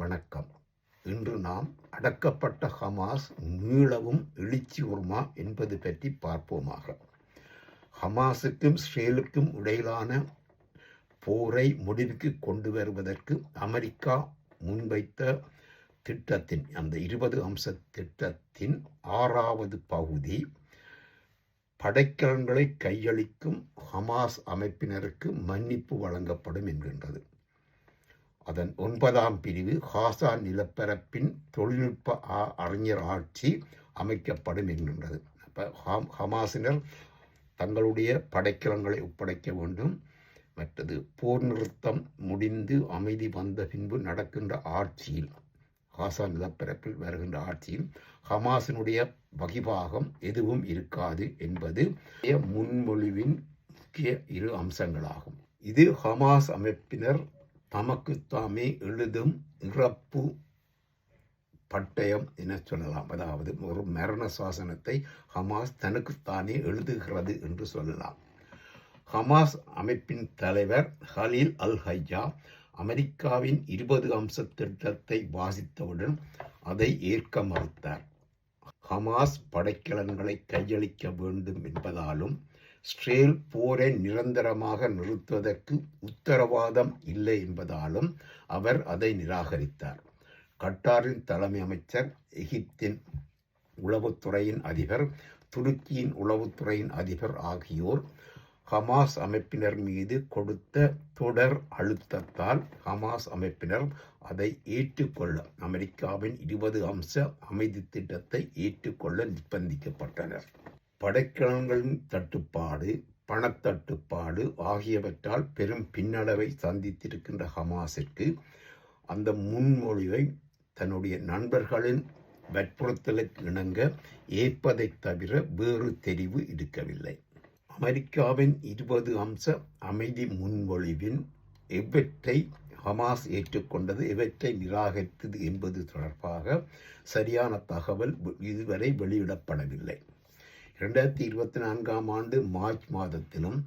வணக்கம். இன்று நாம் அடக்கப்பட்ட ஹமாஸ் மீளவும் எழுச்சி உருமா என்பது பற்றி பார்ப்போமாக. ஹமாஸுக்கும் இஸ்ரேலுக்கும் இடையிலான போரை முடிவுக்கு கொண்டு வருவதற்கு அமெரிக்கா முன்வைத்த திட்டத்தின் அந்த இருபது அம்ச திட்டத்தின் ஆறாவது பகுதி படைக்கலன்களை கையளிக்கும் ஹமாஸ் அமைப்பினருக்கு மன்னிப்பு வழங்கப்படும் என்கின்றது. அதன் ஒன்பதாம் பிரிவு ஹாசா நிலப்பரப்பின் தொழில்நுட்ப ஆ- அறிஞர் ஆட்சி அமைக்கப்படும் என்கின்றது. அப்போ ஹாம் ஹமாஸினர் தங்களுடைய படைக்கலங்களை ஒப்படைக்க வேண்டும். மற்றது போர் நிறுத்தம் முடிந்து அமைதி வந்த பின்பு நடக்கின்ற ஆட்சியில் ஹாசான் நிலப்பரப்பில் வருகின்ற ஆட்சியில் ஹமாஸினுடைய வகிபாகம் எதுவும் இருக்காது என்பது முன்மொழிவின் முக்கிய இரு அம்சங்களாகும். இது ஹமாஸ் அமைப்பினர் தமக்குத்தாமே எழுதும் இறப்பு பட்டயம் என சொல்லலாம். அதாவது ஒரு மரண சாசனத்தை ஹமாஸ் தனக்குத்தானே எழுதுகிறது என்று சொல்லலாம். ஹமாஸ் அமைப்பின் தலைவர் ஹலீல் அல் ஹையா அமெரிக்காவின் இருபது அம்ச திட்டத்தை வாசித்தவுடன் அதை ஏற்க மறுத்தார். ஹமாஸ் படைக்கலன்களை கையளிக்க வேண்டும் என்பதாலும் ஸ்ரேல் போரை நிரந்தரமாக நிறுத்துவதற்கு உத்தரவாதம் இல்லை என்பதாலும் அவர் அதை நிராகரித்தார். கட்டாரின் தலைமை அமைச்சர் எகிப்தின் உளவுத்துறையின் அதிபர் துருக்கியின் உளவுத்துறையின் அதிபர் ஆகியோர் ஹமாஸ் அமைப்பினர் மீது கொடுத்த தொடர் அழுத்தத்தால் ஹமாஸ் அமைப்பினர் அதை ஏற்றுக்கொள்ள அமெரிக்காவின் இருபது அம்ச அமைதி திட்டத்தை ஏற்றுக்கொள்ள நிர்பந்திக்கப்பட்டனர். படைக்கலன்களின் தட்டுப்பாடு பணத்தட்டுப்பாடு ஆகியவற்றால் பெரும் பின்னடைவை சந்தித்திருக்கின்ற ஹமாஸிற்கு அந்த முன்மொழிவை தன்னுடைய நண்பர்களின் வற்புறுத்தலுக்கு இணங்க ஏற்பதைத் தவிர வேறு தெரிவு இருக்கவில்லை அமெரிக்காவின் இருபது அம்ச அமைதி முன்மொழிவின் எவற்றை ஹமாஸ் ஏற்றுக்கொண்டது எவற்றை நிராகரித்தது என்பது தொடர்பாக சரியான தகவல் இதுவரை வெளியிடப்படவில்லை. இரண்டாயிரத்தி இருபத்தி நான்காம் ஆண்டு மார்ச் மாதத்திலும்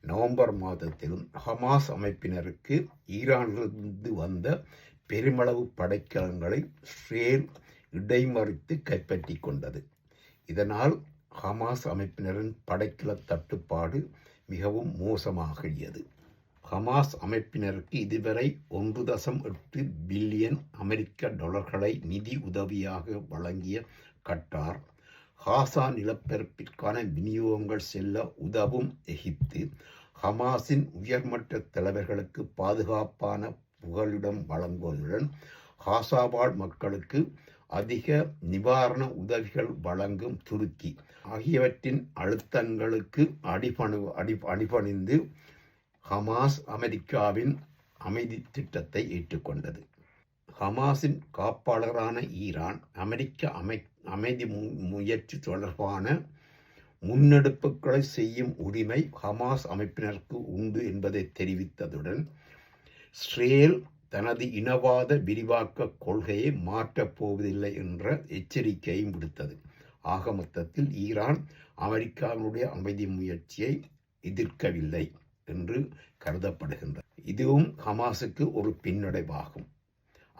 நவம்பர் மாதத்திலும் ஹமாஸ் அமைப்பினருக்கு ஈரானிலிருந்து வந்த பெருமளவு படைக்கலங்களை இஸ்ரேல் இடைமறித்து கைப்பற்றி கொண்டது. இதனால் ஹமாஸ் அமைப்பினரின் படைக்கல தட்டுப்பாடு மிகவும் மோசமாகியது. ஹமாஸ் அமைப்பினருக்கு இதுவரை ஒன்று தசம் எட்டு பில்லியன் அமெரிக்க டாலர்களை நிதி உதவியாக வழங்கிய கட்டார் ஹாசா நிலப்பரப்பிற்கான விநியோகங்கள் செல்ல உதவும் எகிப்து ஹமாஸின் உயர்மட்ட தலைவர்களுக்கு பாதுகாப்பான புகலிடம் வழங்குவதுடன் ஹாசா மக்களுக்கு அதிக நிவாரண உதவிகள் வழங்கும் துருக்கி ஆகியவற்றின் அழுத்தங்களுக்கு அடிபணு அடி அடிபணிந்து ஹமாஸ் அமெரிக்காவின் அமைதி திட்டத்தை ஏற்றுக்கொண்டது. ஹமாஸின் காப்பாளரான ஈரான் அமெரிக்க அமை அமைதி மு- முயற்சி தொடர்பான முன்னெடுப்புகளை செய்யும் உரிமை ஹமாஸ் அமைப்பினருக்கு உண்டு என்பதை தெரிவித்ததுடன் இஸ்ரேல் தனது இனவாத விரிவாக்க கொள்கையை மாற்றப் போவதில்லை என்ற எச்சரிக்கையும் விடுத்தது. ஆக மொத்தத்தில் ஈரான் அமெரிக்காவினுடைய அமைதி முயற்சியை எதிர்க்கவில்லை என்று கருதப்படுகின்றது. இதுவும் ஹமாஸுக்கு ஒரு பின்னடைவாகும்.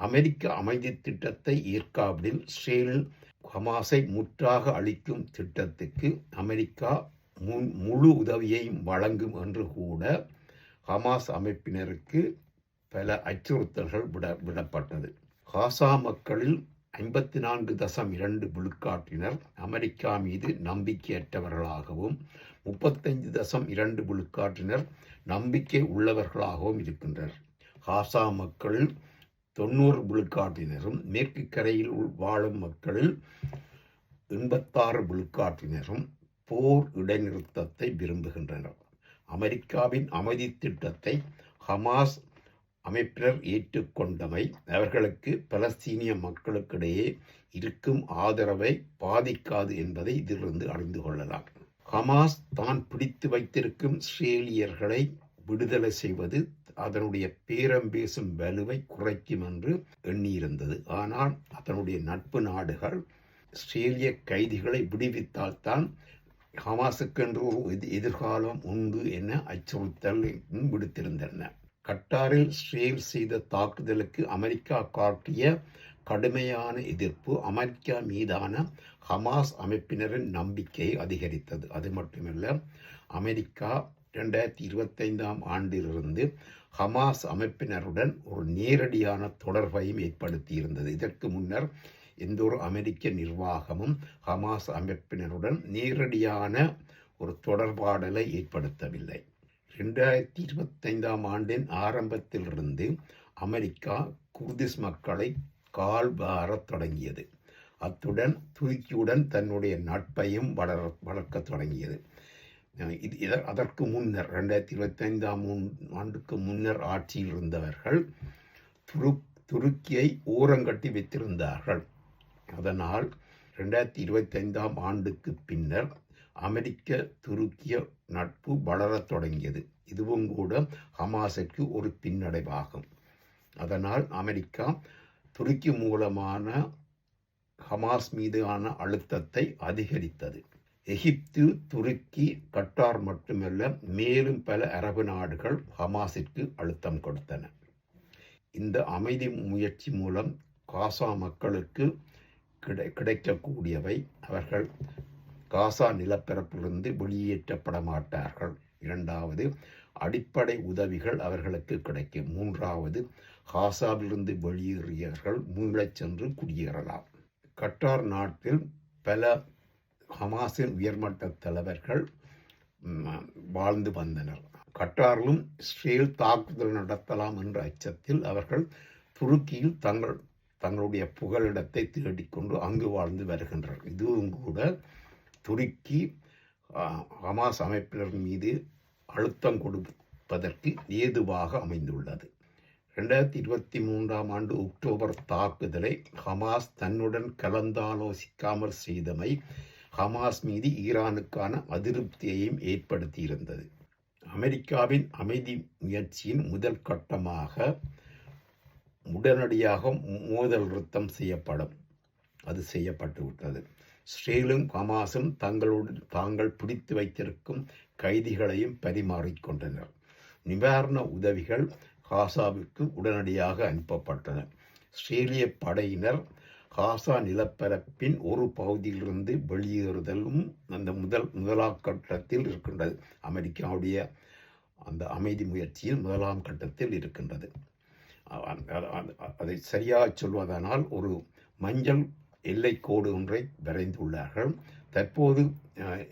அமெரிக்க அமைதி திட்டத்தை ஈர்க்காவிடில் இஸ்ரேல் ஹமாஸை முற்றாக அளிக்கும் திட்டத்துக்கு அமெரிக்கா முன் முழு உதவியையும் வழங்கும் என்று கூட ஹமாஸ் அமைப்பினருக்கு பல அச்சுறுத்தல்கள் விட விடப்பட்டது. காசா மக்களில் ஐம்பத்தி நான்கு தசம் இரண்டு விழுக்காட்டினர் அமெரிக்கா மீது நம்பிக்கையற்றவர்களாகவும் முப்பத்தைந்து தசம் இரண்டு விழுக்காட்டினர் நம்பிக்கை உள்ளவர்களாகவும் இருக்கின்றனர். காசா மக்களில் தொண்ணூறு விழுக்காட்டினரும் மேற்கு கரையில் உள் வாழும் மக்களில் எண்பத்தாறு விழுக்காட்டினரும் போர் இடைநிறுத்தத்தை விரும்புகின்றனர். அமெரிக்காவின் அமைதி திட்டத்தை ஹமாஸ் அமைப்பினர் ஏற்றுக்கொண்டமை அவர்களுக்கு பலஸ்தீனிய மக்களுக்கிடையே இருக்கும் ஆதரவை பாதிக்காது என்பதை இதிலிருந்து அறிந்து கொள்ளலாம். ஹமாஸ் தான் பிடித்து வைத்திருக்கும் இஸ்ரேலியர்களை விடுதலை செய்வது அதனுடைய பேரம் பேசும் வலுவை குறைக்கும் என்று எண்ணியிருந்தது. ஆனால் அதனுடைய நட்பு நாடுகள் இஸ்ரேலிய கைதிகளை விடுவித்தால்தான் ஹமாஸுக்கென்று ஒரு எதி- எதிர்காலம் உண்டு என அச்சுறுத்தல் விடுத்திருந்தன. கட்டாரில் இஸ்ரேல் செய்த தாக்குதலுக்கு அமெரிக்கா காட்டிய கடுமையான எதிர்ப்பு அமெரிக்கா மீதான ஹமாஸ் அமைப்பினரின் நம்பிக்கையை அதிகரித்தது. அது மட்டுமல்ல அமெரிக்கா ரெண்டாயிரத்தி இருபத்தைந்தாம் ஆண்டிலிருந்து ஹமாஸ் அமைப்பினருடன் ஒரு நேரடியான தொடர்பையும் ஏற்படுத்தியிருந்தது. இதற்கு முன்னர் எந்த ஒரு அமெரிக்க நிர்வாகமும் ஹமாஸ் அமைப்பினருடன் நேரடியான ஒரு தொடர்பாடலை ஏற்படுத்தவில்லை. ரெண்டாயிரத்தி இருபத்தைந்தாம் ஆண்டின் ஆரம்பத்திலிருந்து அமெரிக்கா குர்திஸ் மக்களை கால் வாரத் தொடங்கியது. அத்துடன் துருக்கியுடன் தன்னுடைய நட்பையும் வளர வளர்க்கத் தொடங்கியது. இது இதர் அதற்கு முன்னர் ரெண்டாயிரத்தி இருபத்தைந்தாம் ஆண்டுக்கு முன்னர் ஆட்சியில் இருந்தவர்கள் துரு துருக்கியை ஓரங்கட்டி வைத்திருந்தார்கள். அதனால் ரெண்டாயிரத்தி இருபத்தைந்தாம் ஆண்டுக்கு பின்னர் அமெரிக்க துருக்கிய நட்பு வளரத் தொடங்கியது. இதுவும் கூட ஹமாஸுக்கு ஒரு பின்னடைவாகும். அதனால் அமெரிக்கா துருக்கி மூலமான ஹமாஸ் மீதான அழுத்தத்தை அதிகரித்தது. எகிப்து துருக்கி கட்டார் மட்டுமல்ல மேலும் பல அரபு நாடுகள் ஹமாஸிற்கு அழுத்தம் கொடுத்தன. இந்த அமைதி முயற்சி மூலம் காசா மக்களுக்கு கிடை கிடைக்கக்கூடியவை அவர்கள் காசா நிலப்பரப்பிலிருந்து வெளியேற்றப்பட மாட்டார்கள் இரண்டாவது அடிப்படை உதவிகள் அவர்களுக்கு கிடைக்கும். மூன்றாவது காசாவிலிருந்து வெளியேறியவர்கள் மீளச் சென்று குடியேறலாம். கட்டார் நாட்டில் பல ஹமாஸின் உயர்மட்ட தலைவர்கள் வாழ்ந்து வந்தனர். கட்டாரிலும் இஸ்ரேல் தாக்குதல் நடத்தலாம் என்ற அச்சத்தில் அவர்கள் துருக்கியில் தங்கள் தங்களுடைய புகலிடத்தை தேடிக்கொண்டு அங்கு வாழ்ந்து வருகின்றனர். இதுவும் கூட துருக்கி ஹமாஸ் அமைப்பினர் மீது அழுத்தம் கொடுப்பதற்கு ஏதுவாக அமைந்துள்ளது. ரெண்டாயிரத்தி இருபத்தி மூன்றாம் ஆண்டு அக்டோபர் தாக்குதலை ஹமாஸ் தன்னுடன் கலந்தாலோசிக்காமல் செய்தமை ஹமாஸ் மீது ஈரானுக்கான அதிருப்தியையும் ஏற்படுத்தியிருந்தது. அமெரிக்காவின் அமைதி முயற்சியின் முதல் கட்டமாக உடனடியாக மோதல் நிறுத்தம் செய்யப்படும். அது செய்யப்பட்டு விட்டது. ஹமாஸும் தங்களோடு தாங்கள் பிடித்து வைத்திருக்கும் கைதிகளையும் பரிமாறிக்கொண்டனர் நிவாரண உதவிகள் காசாவுக்கு உடனடியாக அனுப்பப்பட்டன. இஸ்ரேலிய படையினர் காசா நிலப்பரப்பின் ஒரு பகுதியிலிருந்து வெளியேறுதலும் அந்த முதல் முதலாம் கட்டத்தில் இருக்கின்றது. அமெரிக்காவுடைய அந்த அமைதி முயற்சியில் முதலாம் கட்டத்தில் இருக்கின்றது. அதை சரியாக சொல்வதானால் ஒரு மஞ்சள் எல்லைக்கோடு ஒன்றை வரைந்துள்ளார்கள். தற்போது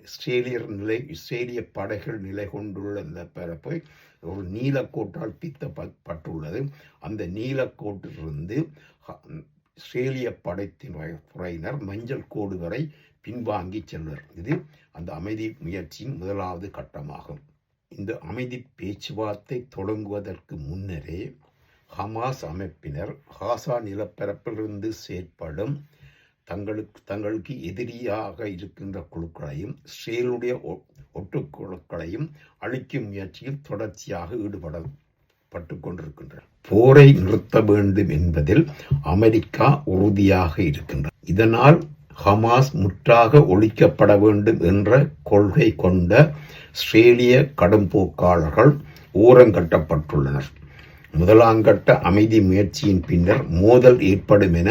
இஸ்ரேலியர் நிலை இஸ்ரேலிய படைகள் நிலை கொண்டுள்ள இந்த பரப்பை ஒரு நீலக்கோட்டால் பித்தப்பட்டுள்ளது அந்த நீலக்கோட்டிலிருந்து இஸ்ரேலிய படைத்தின் துறையினர் மஞ்சள் கோடு வரை பின்வாங்கி செல்வர். இது அந்த அமைதி முயற்சியின் முதலாவது கட்டமாகும். இந்த அமைதி பேச்சுவார்த்தை தொடங்குவதற்கு முன்னரே ஹமாஸ் அமைப்பினர் ஹாசா நிலப்பரப்பிலிருந்து செயற்படும் தங்களுக்கு தங்களுக்கு எதிரியாக இருக்கின்ற குழுக்களையும் இஸ்ரேலுடைய ஒ- ஒட்டுக்குழுக்களையும் அழிக்கும் முயற்சியில் தொடர்ச்சியாக ஈடுபட பட்டு கொண்டிருக்கின்றனர். போரை நிறுத்த வேண்டும் என்பதில் அமெரிக்கா உறுதியாக இருக்கின்றது. இதனால் ஹமாஸ் முற்றாக ஒழிக்கப்பட வேண்டும் என்ற கொள்கை கொண்ட ஸ்ட்ரேலிய கடும் போக்காளர்கள் ஓரங்கட்டப்பட்டுள்ளனர் முதலாங்கட்ட அமைதி முயற்சியின் பின்னர் மோதல் ஏற்படும் என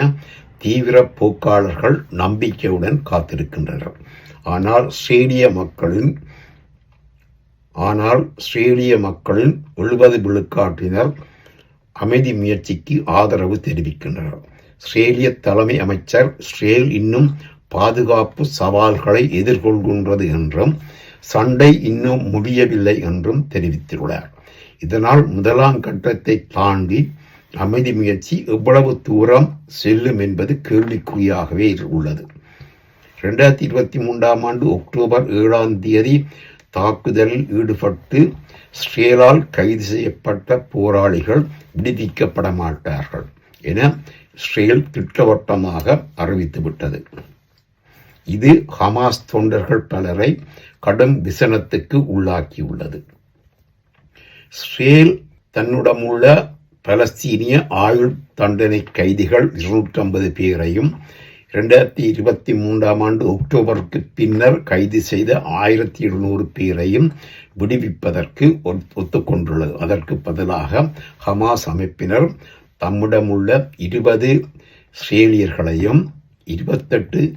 தீவிர போக்காளர்கள் நம்பிக்கையுடன் காத்திருக்கின்றனர். ஆனால் இஸ்ரேலிய மக்களின் ஆனால் இஸ்ரேலிய மக்களின் எழுபது விழுக்காட்டினர் அமைதி முயற்சிக்கு ஆதரவு தெரிவிக்கின்றனர். இஸ்ரேலிய தலைமை அமைச்சர் ஸ்ரேல் இன்னும் பாதுகாப்பு சவால்களை எதிர்கொள்கின்றது என்றும் சண்டை இன்னும் முடியவில்லை என்றும் தெரிவித்துள்ளார். இதனால் முதலாம் கட்டத்தை தாண்டி அமைதி முயற்சி எவ்வளவு தூரம் செல்லும் என்பது கேள்விக்குறியாகவே உள்ளது. ரெண்டாயிரத்தி இருபத்தி மூன்றாம் ஆண்டு அக்டோபர் ஏழாம் தேதி தாக்குதலில் ஈடுபட்டு இஸ்ரேலால் கைது செய்யப்பட்ட போராளிகள் விடுவிக்கப்பட மாட்டார்கள் என இஸ்ரேல் திட்டவட்டமாக அறிவித்துவிட்டது இது ஹமாஸ் தொண்டர்கள் பலரை கடும் விசனத்துக்கு உள்ளாக்கியுள்ளது. இஸ்ரேல் தன்னுடமுள்ள பலஸ்தீனிய ஆயுள் தண்டனை கைதிகள் இருநூற்றம்பது பேரையும் இரண்டாயிரத்தி இருபத்தி மூன்றாம் ஆண்டு அக்டோபருக்கு பின்னர் கைது செய்த ஆயிரத்தி இருநூறு பேரையும் விடுவிப்பதற்கு ஒத்- ஒத்துக்கொண்டுள்ளது. அதற்கு பதிலாக ஹமாஸ் அமைப்பினர் தம்மிடமுள்ள இருபது ஸ்ரேலியர்களையும் இருபத்தெட்டு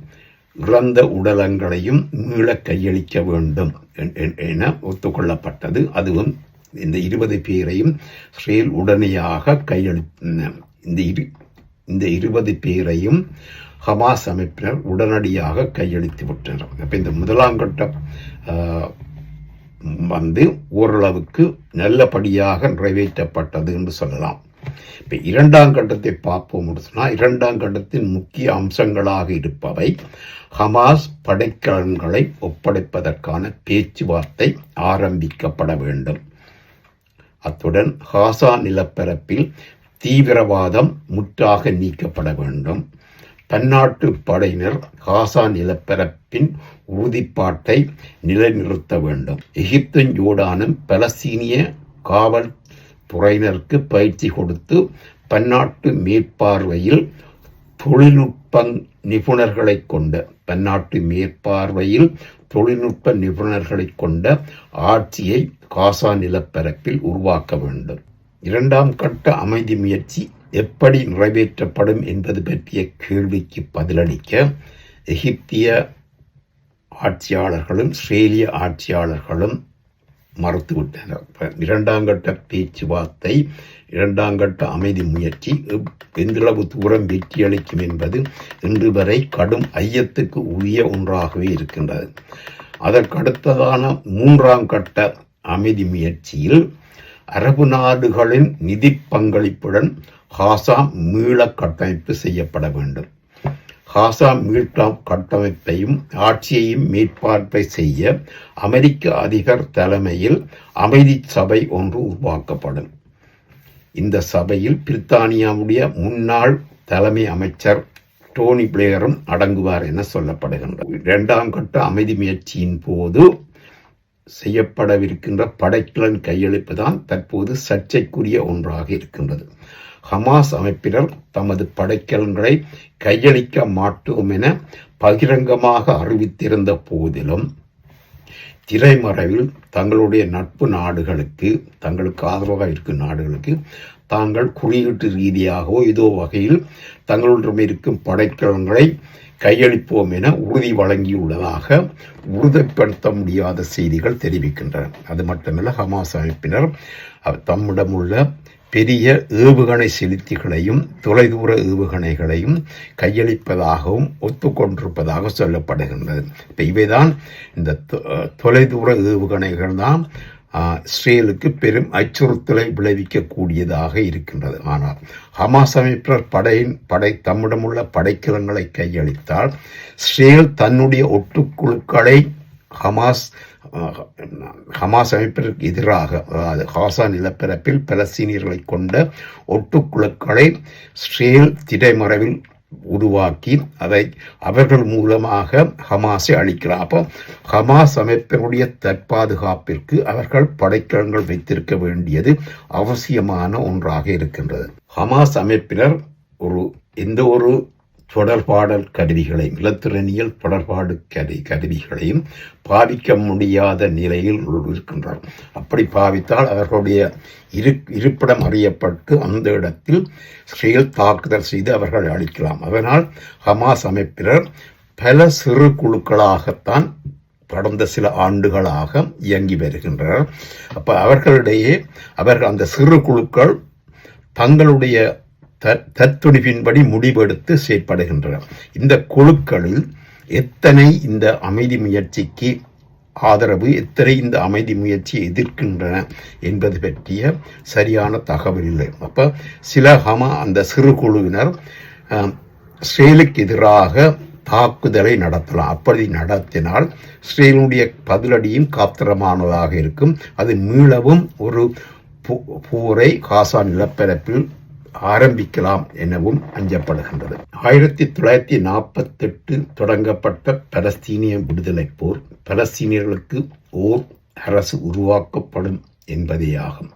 இறந்த உடலங்களையும் மீள கையளிக்க வேண்டும் என்- என ஒத்துக்கொள்ளப்பட்டது. அதுவும் இந்த இருபது பேரையும் ஸ்ரேல் உடனடியாக கையளி இந்த இரு இந்த இருபது பேரையும் ஹமாஸ் அமைப்பினர் உடனடியாக கையளித்து விட்டனர். அப்போ இந்த முதலாம் கட்ட வந்து ஓரளவுக்கு நல்லபடியாக நிறைவேற்றப்பட்டது என்று சொல்லலாம். இப்போ இரண்டாம் கட்டத்தை பார்ப்போம் சொன்னால் இரண்டாம் கட்டத்தின் முக்கிய அம்சங்களாக இருப்பவை ஹமாஸ் படைக்கலன்களை ஒப்படைப்பதற்கான பேச்சுவார்த்தை ஆரம்பிக்கப்பட வேண்டும். அத்துடன் ஹாசா நிலப்பரப்பில் தீவிரவாதம் முற்றாக நீக்கப்பட வேண்டும். பன்னாட்டு படையினர் காசா நிலப்பரப்பின் உறுதிப்பாட்டை நிலைநிறுத்த வேண்டும். எகிப்தும் ஜோர்டானும் பலஸ்தீனிய காவல் துறையினருக்கு பயிற்சி கொடுத்து பன்னாட்டு மேற்பார்வையில் தொழில்நுட்ப நிபுணர்களை கொண்ட பன்னாட்டு மேற்பார்வையில் தொழில்நுட்ப நிபுணர்களை கொண்ட ஆட்சியை காசா நிலப்பரப்பில் உருவாக்க வேண்டும். இரண்டாம் கட்ட அமைதி முயற்சி எப்படி நிறைவேற்றப்படும் என்பது பற்றிய கேள்விக்கு பதிலளிக்க எகிப்திய ஆட்சியாளர்களும் ஸ்ரேலிய ஆட்சியாளர்களும் மறுத்துவிட்டனர். இரண்டாம் கட்ட பேச்சுவார்த்தை இரண்டாம் கட்ட அமைதி முயற்சி எந்தளவு தூரம் வெற்றியளிக்கும் என்பது இன்று வரை கடும் ஐயத்துக்கு உரிய ஒன்றாகவே இருக்கின்றது. அதற்கடுத்ததான மூன்றாம் கட்ட அமைதி முயற்சியில் அரபு நாடுகளின் நிதி பங்களிப்புடன் ஹாசா மீள கட்டமைப்பு செய்யப்பட வேண்டும். ஹாசா மீட்டா கட்டமைப்பையும் ஆட்சியையும் மேற்பார்வை செய்ய அமெரிக்க அதிபர் தலைமையில் அமைதி சபை ஒன்று உருவாக்கப்படும். இந்த சபையில் பிரித்தானியாவுடைய முன்னாள் தலைமை அமைச்சர் டோனி பிளேயரும் அடங்குவார் என சொல்லப்படுகின்றது. இரண்டாம் கட்ட அமைதி முயற்சியின் போது செய்யப்படவிருக்கின்ற படைக்கலன் கையளிப்பு தான் தற்போது சர்ச்சைக்குரிய ஒன்றாக இருக்கின்றது. ஹமாஸ் அமைப்பினர் தமது படைக்கலன்களை கையளிக்க மாட்டோம் என பகிரங்கமாக அறிவித்திருந்த போதிலும் திரைமறைவில் தங்களுடைய நட்பு நாடுகளுக்கு தங்களுக்கு ஆதரவாக இருக்கும் நாடுகளுக்கு தாங்கள் குறியீட்டு ரீதியாகவோ ஏதோ வகையில் தங்களுடன் இருக்கும் படைக்கலன்களை கையளிப்போம் என உறுதி வழங்கியுள்ளதாக உறுதிப்படுத்த முடியாத செய்திகள் தெரிவிக்கின்றன. அது மட்டுமல்ல ஹமாஸ் அமைப்பினர் தம்மிடமுள்ள பெரிய ஏவுகணை செலுத்திகளையும் தொலைதூர ஏவுகணைகளையும் கையளிப்பதாகவும் ஒத்துக்கொண்டிருப்பதாக சொல்லப்படுகின்றது. இப்போ இவைதான் இந்த தொ- தொலைதூர ஏவுகணைகள் தான் இஸ்ரேலுக்கு பெரும் அச்சுறுத்தலை விளைவிக்கக்கூடியதாக இருக்கின்றது. ஆனால் ஹமாஸ் அமைப்பினர் படையின் படை தம்மிடமுள்ள படைக்கலங்களை கையளித்தால் இஸ்ரேல் தன்னுடைய ஒட்டுக்குழுக்களை ஹமாஸ் ஹமாஸ் அமைப்பிற்கு எதிராக அதாவது ஹாசா நிலப்பரப்பில் பலஸ்தீனியர்களை கொண்ட ஒட்டுக்குழுக்களை ஸ்ரேல் திரைமறைவில் உருவாக்கி அதை அவர்கள் மூலமாக ஹமாஸை அழிக்கலாம் அப்போ ஹமாஸ் அமைப்பினுடைய தற்பாதுகாப்பிற்கு அவர்கள் படைக்கலங்கள் வைத்திருக்க வேண்டியது அவசியமான ஒன்றாக இருக்கின்றது. ஹமாஸ் அமைப்பினர் ஒரு எந்த ஒரு தொடர்பாடல் கருவிகளையும் இலத்திரனியல் தொடர்பாடு கரு கருவிகளையும் பாவிக்க முடியாத நிலையில் இருக்கின்றார். அப்படி பாவித்தால் அவர்களுடைய இரு இருப்பிடம் அறியப்பட்டு அந்த இடத்தில் ஸ்ரீல் தாக்குதல் செய்து அவர்கள் அழிக்கலாம். அதனால் ஹமாஸ் அமைப்பினர் பல சிறு குழுக்களாகத்தான் கடந்த சில ஆண்டுகளாக இயங்கி வருகின்றனர். அப்போ அவர்களிடையே அவர்கள் அந்த சிறு குழுக்கள் தங்களுடைய த- தத்துணிப்பின்படி முடிவெடுத்து செயற்படுகின்றன இந்த குழுக்களில் எத்தனை இந்த அமைதி முயற்சிக்கு ஆதரவு எத்தனை இந்த அமைதி முயற்சியை எதிர்க்கின்றன என்பது பற்றிய சரியான தகவல் இல்லை. அப்போ சில ஹம அந்த சிறு குழுவினர் ஸ்ரேலுக்கு எதிராக தாக்குதலை நடத்தலாம். அப்படி நடத்தினால் ஸ்ரேலுடைய பதிலடியும் காத்திரமானதாக இருக்கும். அது மீளவும் ஒரு போரை காசா நிலப்பரப்பில் ஆரம்பிக்கலாம் எனவும் அஞ்சப்படுகின்றது. ஆயிரத்தி தொள்ளாயிரத்தி நாற்பத்தெட்டு தொடங்கப்பட்ட பலஸ்தீனிய விடுதலை போர் பலஸ்தீனியர்களுக்கு ஓர் அரசு உருவாக்கப்படும் என்பதேயாகும்.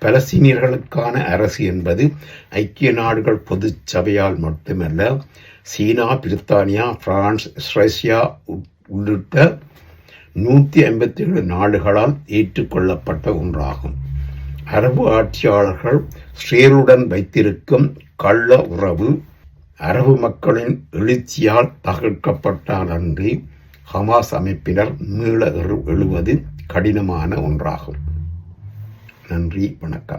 பலஸ்தீனியர்களுக்கான அரசு என்பது ஐக்கிய நாடுகள் பொது சபையால் மட்டுமல்ல சீனா பிரித்தானியா பிரான்ஸ் ரஷ்யா உள்ளிட்ட நூற்றி ஐம்பத்தி ஏழு நாடுகளால் ஏற்றுக்கொள்ளப்பட்ட ஒன்றாகும். அரபு ஆட்சியாளர்கள் ஷேருடன் வைத்திருக்கும் கள்ள உறவு அரபு மக்களின் எழுச்சியால் தகர்க்கப்பட்டால் அன்றி ஹமாஸ் அமைப்பினர் மீள எழுவது கடினமான ஒன்றாகும். நன்றி வணக்கம்.